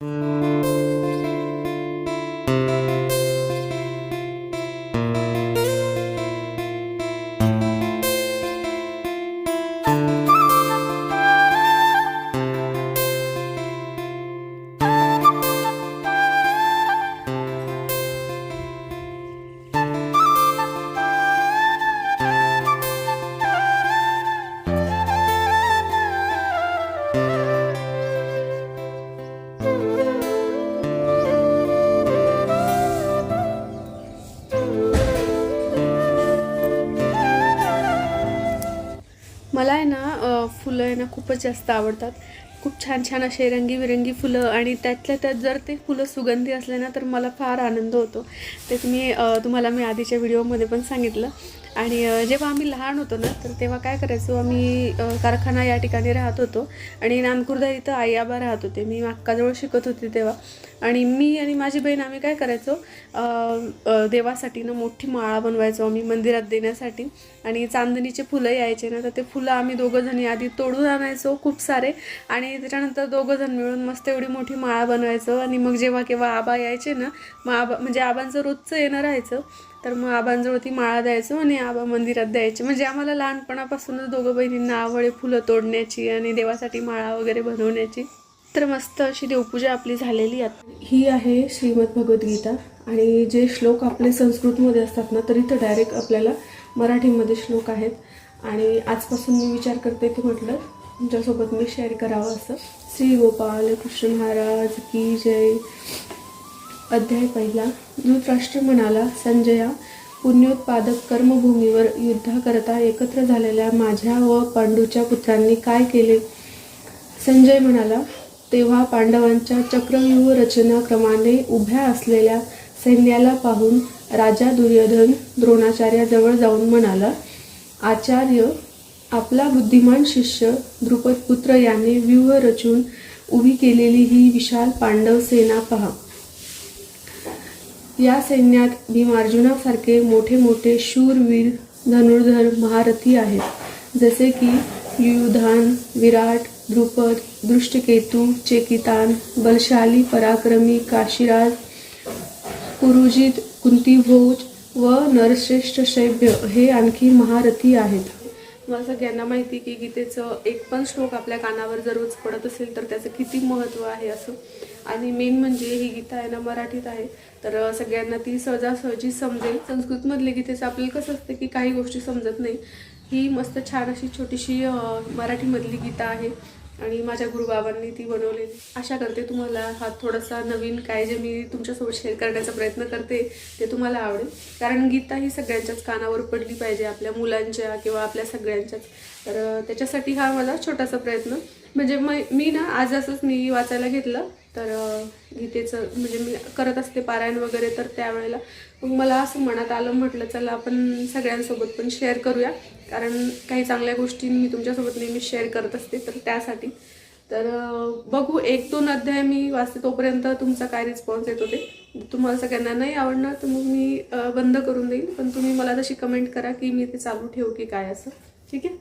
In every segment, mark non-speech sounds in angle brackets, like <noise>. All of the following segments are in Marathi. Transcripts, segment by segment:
मला सगळ्यांना खूपच जास्त आवडतात. खूप छान छान असे रंगीबिरंगी फुलं आणि त्यातल्या त्यात जर ते फुलं सुगंधी असले ना तर मला फार आनंद होतो. ते तुम्ही तुम्हाला मी आधीच्या व्हिडिओमध्ये पण सांगितलं. आणि जेव्हा आम्ही लहान होतो ना तर तेव्हा काय करायचो आम्ही कारखाना या ठिकाणी राहत होतो. आणि नानकुर्दा इथं आई आबा राहत होते. मी अक्काजवळ शिकत होते तेव्हा. आणि मी आणि माझी बहीण आम्ही काय करायचो देवासाठी ना मोठी माळा बनवायचो आम्ही मंदिरात देण्यासाठी. आणि चांदणीचे फुलं यायचे ना तर ते फुलं आम्ही दोघं जणी आधी तोडून आणायचो खूप सारे. आणि त्याच्यानंतर दोघंजण मिळून मस्त एवढी मोठी माळा बनवायचो. आणि मग जेव्हा केव्हा आबा यायचे ना मग आबा म्हणजे आबांचं रोजचं येणं राहायचं. तर मग आबांजवळ ती माळा द्यायचो आणि आबा मंदिरात द्यायचे. म्हणजे आम्हाला लहानपणापासूनच दोघं बहिणींना आवड आहे फुलं तोडण्याची आणि देवासाठी माळा वगैरे बनवण्याची. तर मस्त अशी देवपूजा आपली झालेली आहे. ही आहे श्रीमद भगवद्गीता आणि जे श्लोक आपले संस्कृतमध्ये असतात ना तर इथं डायरेक्ट आपल्याला मराठीमध्ये श्लोक आहेत. आणि आजपासून मी विचार करते की म्हटलं तुमच्यासोबत मी शेअर करावं असं. श्री गोपाल कृष्ण महाराज की जय. अध्याय पहिला. धृतराष्ट्र म्हणाला संजया पुण्योत्पादक कर्मभूमीवर युद्धाकरता एकत्र झालेल्या माझ्या व पांडूच्या पुत्रांनी काय केले? संजय म्हणाला तेव्हा पांडवांच्या चक्रव्यूह रचना क्रमाने उभ्या असलेल्या सैन्याला पाहून राजा दुर्योधन द्रोणाचार्याजवळ जाऊन म्हणाला आचार्य आपला बुद्धिमान शिष्य द्रुपदपुत्र याने व्यूह रचून उभी केलेली ही विशाल पांडव सेना पहा. या सैन्यात भीमार्जुनासारखे मोठे मोठे शूरवीर धनुर्धर महारथी आहेत. जसे की युधान विराट द्रुपद दृष्टकेतू चेकितान बलशाली पराक्रमी काशीराज पुरुजित कुंतीभोज व नरश्रेष्ठ शैब्य हे आणखी महारथी आहेत. मला सगळ्यांना माहिती की गीतेचं एक पण श्लोक आपल्या कानावर जर रोज पडत असेल तर त्याचं किती महत्त्व आहे असं आणि मेन म्हणजे ही गीता आहे ना मराठीत आहे. तर सगळ्यांना ती सहजासहजी समजेल. संस्कृतमधले गीतेचं आपल्याला कसं असतं की काही गोष्टी समजत नाही. ही मस्त छान अशी छोटीशी मराठीमधली गीता आहे. आणि माझ्या गुरुबाबांनी ती बनवलेली. आशा करते तुम्हाला हा थोडासा नवीन काय जे मी तुमच्यासोबत शेअर करण्याचा प्रयत्न करते ते तुम्हाला आवडेल. कारण गीता ही सगळ्यांच्याच कानावर पडली पाहिजे आपल्या मुलांच्या किंवा आपल्या सगळ्यांच्याच. तर त्याच्यासाठी हा माझा छोटासा प्रयत्न. म्हणजे मी ना आज असंच मी वाचायला घेतलं. तर गीतेचं म्हणजे मी करत असते पारायण वगैरे तर त्यावेळेला. मग मला असं मनात आलं म्हटलं चला आपण सगळ्यांसोबत पण शेअर करूया. कारण काही चांगल्या गोष्टी मी तुमच्यासोबत नेहमी शेअर करत असते तर त्यासाठी. तर बघू एक दोन अध्याय मी वाचते तोपर्यंत तुमचा काय रिस्पॉन्स येतो ते. तुम्हाला सगळ्यांना नाही आवडणार तर मग मी बंद करून देईन. पण तुम्ही मला तशी कमेंट करा की मी ते चालू ठेवू की काय असं. ठीक आहे?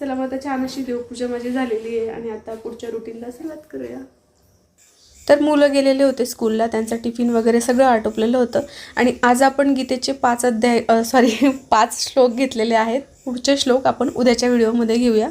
चला मग आता छान अशी देवपूजा माझी झालेली आहे. आणि आता पुढच्या रुटीनला सुरुवात करूया. तर मुलं गेलेले होते स्कूलला त्यांचं टिफिन वगैरे सगळं आटोपलेलं होतं. आणि आज आपण गीतेचे पाच अध्याय सॉरी <laughs> पाच श्लोक घेतलेले आहेत. पुढचे श्लोक आपण उद्याच्या व्हिडिओमध्ये घेऊया.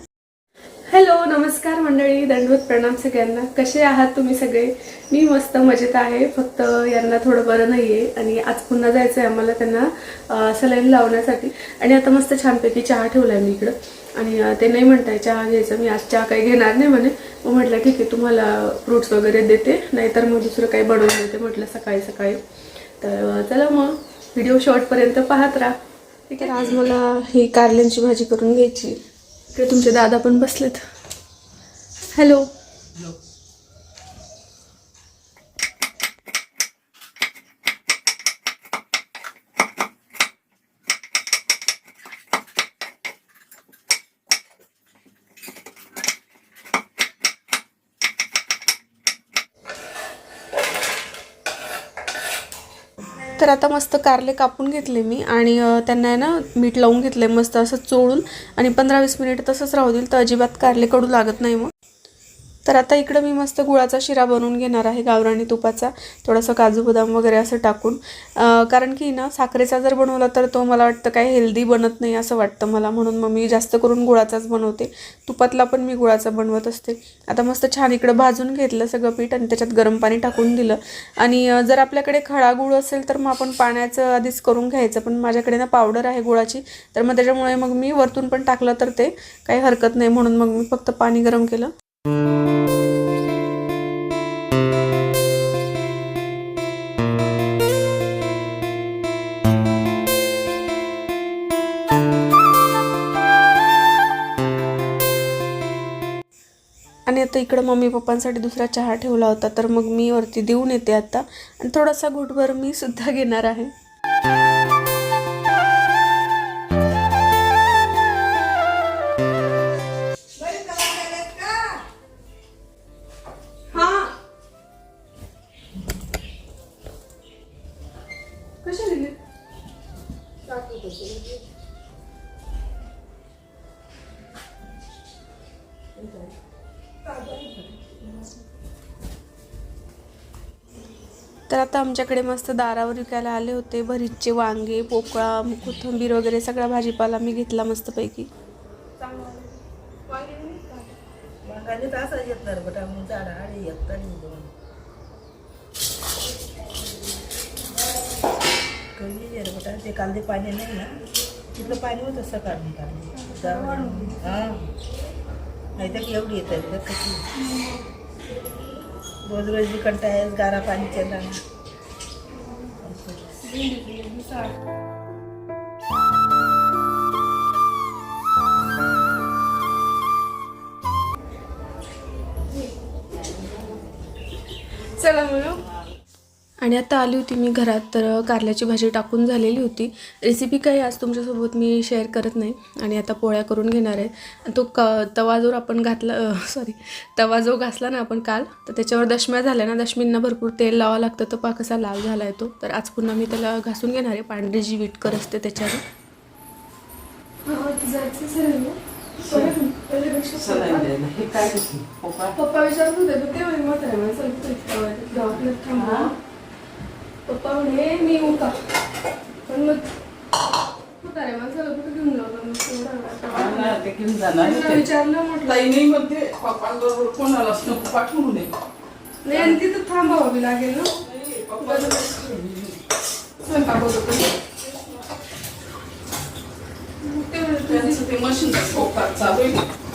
हॅलो नमस्कार मंडळी. दंडवत प्रणाम सगळ्यांना. कसे आहात तुम्ही सगळे? मी मस्त मजेत आहे. फक्त यांना थोडं बरं नाही आहे आणि आज पुन्हा जायचं आहे आम्हाला त्यांना सलाईन लावण्यासाठी. आणि आता मस्त छानपैकी चहा ठेवला आहे मी इकडं. आणि ते नाही म्हणताय चहा घ्यायचं मी आज चहा काही घेणार नाही म्हणे. मग म्हटलं ठीक आहे तुम्हाला फ्रुट्स वगैरे देते नाहीतर मग दुसरं काही बनवून देते. म्हटलं सकाळी सकाळी. तर चला मग व्हिडिओ शॉर्टपर्यंत पाहत राहा. ठीक आहे आज मला ही कारल्यांची भाजी करून घ्यायची. इकडे तुमचे दादा पण बसलेत. हॅलो तर आता मस्त कारले कापून घेतले मी आणि त्यांना आहे ना मीठ लावून घेतले मस्त असं चोळून. आणि पंधरा वीस मिनिट तसंच राहू देईल तर अजिबात कारले कडू लागत नाही मग. आता इकडं मी मस्त गुळाचा शिरा बनवून घेणार आहे गावराणी तुपाचा थोडंसं काजू बदाम वगैरे असं टाकून. कारण की ना साखरेचा जर बनवला तर तो मला वाटतं काही हेल्दी बनत नाही असं वाटतं मला. म्हणून मग मी जास्त करून गुळाचाच बनवते. तुपातला पण मी गुळाचा बनवत असते. आता मस्त छान इकडं भाजून घेतलं सगळं पीठ आणि त्याच्यात गरम पाणी टाकून दिलं. आणि जर आपल्याकडे खडा गुळ असेल तर मग आपण पाण्याचं आधीच करून घ्यायचं. पण माझ्याकडे ना पावडर आहे गुळाची. तर मग त्याच्यामुळे मग मी वरतून पण टाकलं तर ते काही हरकत नाही. म्हणून मग मी फक्त पाणी गरम केलं. आणि इकडं मम्मी पप्पांसाठी दुसरा चहा ठेवला होता तर मग मी वरती देऊन येते आता. आणि थोडासा घुटभर मी सुद्धा घेणार आहे. कशा दिले तर आता आमच्याकडे मस्त दारावर विकायला आले होते. भरीतचे वांगे पोकळा कोथिंबीर वगैरे सगळा भाजीपाला मी घेतला मस्तपैकी. ते कांदे पाणी नाही ना. तिथलं पाणी होतं सकाळी काढून हां. नाही तर एवढी येत आहे रोज रोज बी कंटा है गारा पानी केला चला म्हणून आणि आता आली होती मी घरात तर कारल्याची भाजी टाकून झालेली होती. रेसिपी काही आज तुमच्यासोबत मी शेअर करत नाही आणि आता पोळ्या करून घेणार आहे. तो क तवा जो आपण घातला सॉरी तवा जो घासला ना आपण काल तर त्याच्यावर दशम्या झाल्या ना. दशमींना भरपूर तेल लावावं लागतं तर पा कसा लाल झाला आहे तो. तर आज पुन्हा मी त्याला घासून घेणार आहे. पांढरी जी विटकर असते त्याच्यावर पप्पा विचारत होते पण ते म्हणे म्हातारे माणसाला दवाखान्यात थांबवा पप्पा म्हणे मी का पण मग म्हातारे माणसाला कुठे घेऊन. ते घेऊन जाणार विचारलं म्हटलं. म्हणते पप्पांबरोबर कोणालाच नको पाठवू नये नाही आणि तिथं थांबावं लागेल ना स्वयंपाक होत ते म्हणे, "तुझी त्यांचं ते मशीनचा फोकात चालू आहे.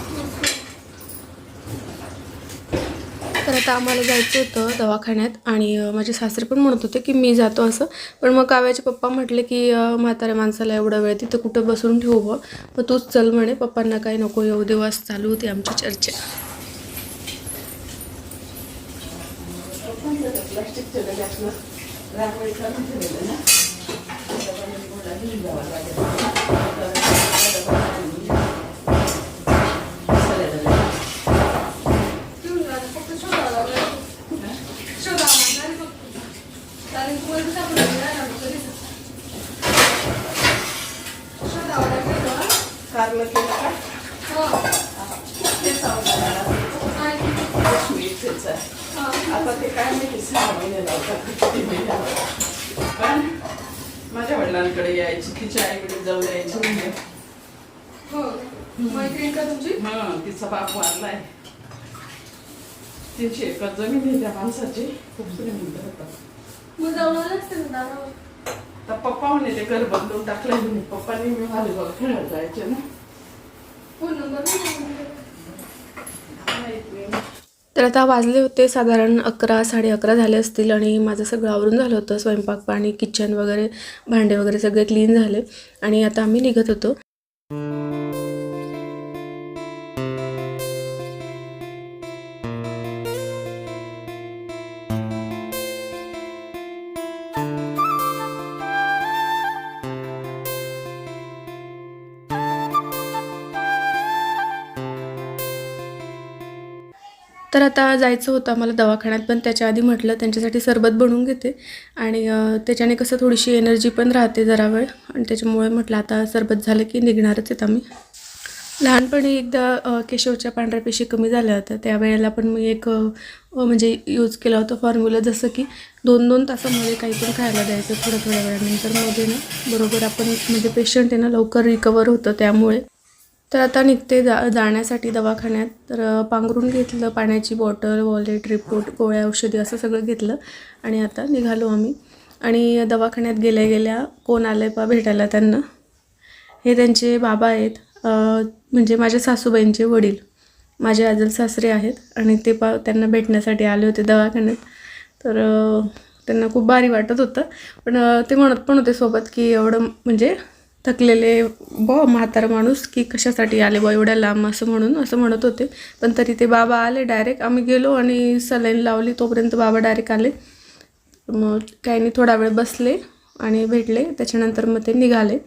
तर आता आम्हाला जायचं होतं दवाखान्यात आणि माझे सासरे पण म्हणत होते की मी जातो असं. पण मग काव्याचे पप्पा म्हटले की म्हाताऱ्या माणसाला एवढा वेळ तिथं कुठं बसून ठेवू बा मग तूच चल म्हणे पप्पांना काही नको येऊ दिवस चालू होती आमची चर्चा. प्लास्टिक डब्यातलं रांगोळी काढून ठेवलेलं ना कारलं केलं का तेच आवडणार इथेच आहे आता ते काय माहिती सहा महिने लावतात किती महिने लावतात पण माझ्या वडिलांकडे यायची तिच्या आईकडे जाऊन यायची म्हणजे मैत्रीण का तुमची हां तिचा बाप वारलाय तीनशे एकर जमीन आहे त्या माणसाची खूप श्रीमंत होता मग जाऊन ना दारावर पप्पा म्हणे ते घर बदलून टाकलंय म्हणे पप्पानी मी बघ खेळायला जायचे ना फोन नंबर नाही माहीत नाही. तर आता वाजले होते साधारण अकरा साडे अकरा झाले असतील आणि माझं सगळं आवरून झालं होतं स्वयंपाक पाणी किचन वगैरे भांडे वगैरे सगळे क्लीन झाले. आणि आता आम्ही निघत होतो. तर आता जायचं होतं मला दवाखान्यात पण त्याच्या आधी म्हटलं त्यांच्यासाठी सरबत बनवून घेते. आणि त्याच्याने कसं थोडीशी एनर्जी पण राहते जरा वेळ. आणि त्याच्यामुळे म्हटलं आता सरबत झालं की निघणारच आहेत आम्ही. लहानपणी एकदा केशवच्या पांढऱ्या पेशी कमी झाल्या होत्या. त्यावेळेला पण मी एक म्हणजे यूज केला होता फॉर्म्युला जसं की दोन दोन तासामध्ये काही पण खायला द्यायचं थोड्या थोड्या वेळानंतर. मध्ये ना बरोबर आपण म्हणजे पेशंट आहे ना लवकर रिकवर होतं त्यामुळे. तर आता निघते जा जाण्यासाठी दवाखान्यात. तर पांघरून घेतलं पाण्याची बॉटल वॉलेट रिपोर्ट गोळ्या औषधी असं सगळं घेतलं आणि आता निघालो आम्ही. आणि दवाखान्यात गेल्या गेल्या कोण आलं आहे पा भेटायला त्यांना. हे त्यांचे बाबा आहेत. म्हणजे माझ्या सासूबाईंचे वडील. माझे आजल सासरे आहेत आणि ते पा त्यांना भेटण्यासाठी आले होते दवाखान्यात. तर त्यांना खूप भारी वाटत होतं. पण ते म्हणत पण होते सोबत की एवढं म्हणजे थकलेले बॉ म्हातारा माणूस की कशासाठी आले बॉ एवढ्या लांब? असं म्हणून असं म्हणत होते. पण तरी ते बाबा आले डायरेक्ट आम्ही गेलो आणि सलाईन लावली. तोपर्यंत बाबा डायरेक्ट आले. मग काही नाही थोडा वेळ बसले आणि भेटले. त्याच्यानंतर मग ते निघाले.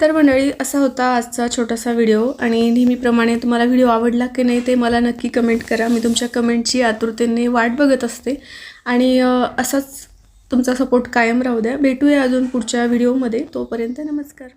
तर मंडळी असा होता आजचा छोटासा व्हिडिओ आणि नेहमीप्रमाणे तुम्हाला व्हिडिओ आवडला की नाही ते मला नक्की कमेंट करा. मी तुमच्या कमेंटची आतुरतेने वाट बघत असते आणि असाच तुमचा सपोर्ट कायम राहू द्या. भेटूया अजून पुढच्या व्हिडिओमध्ये. तोपर्यंत नमस्कार.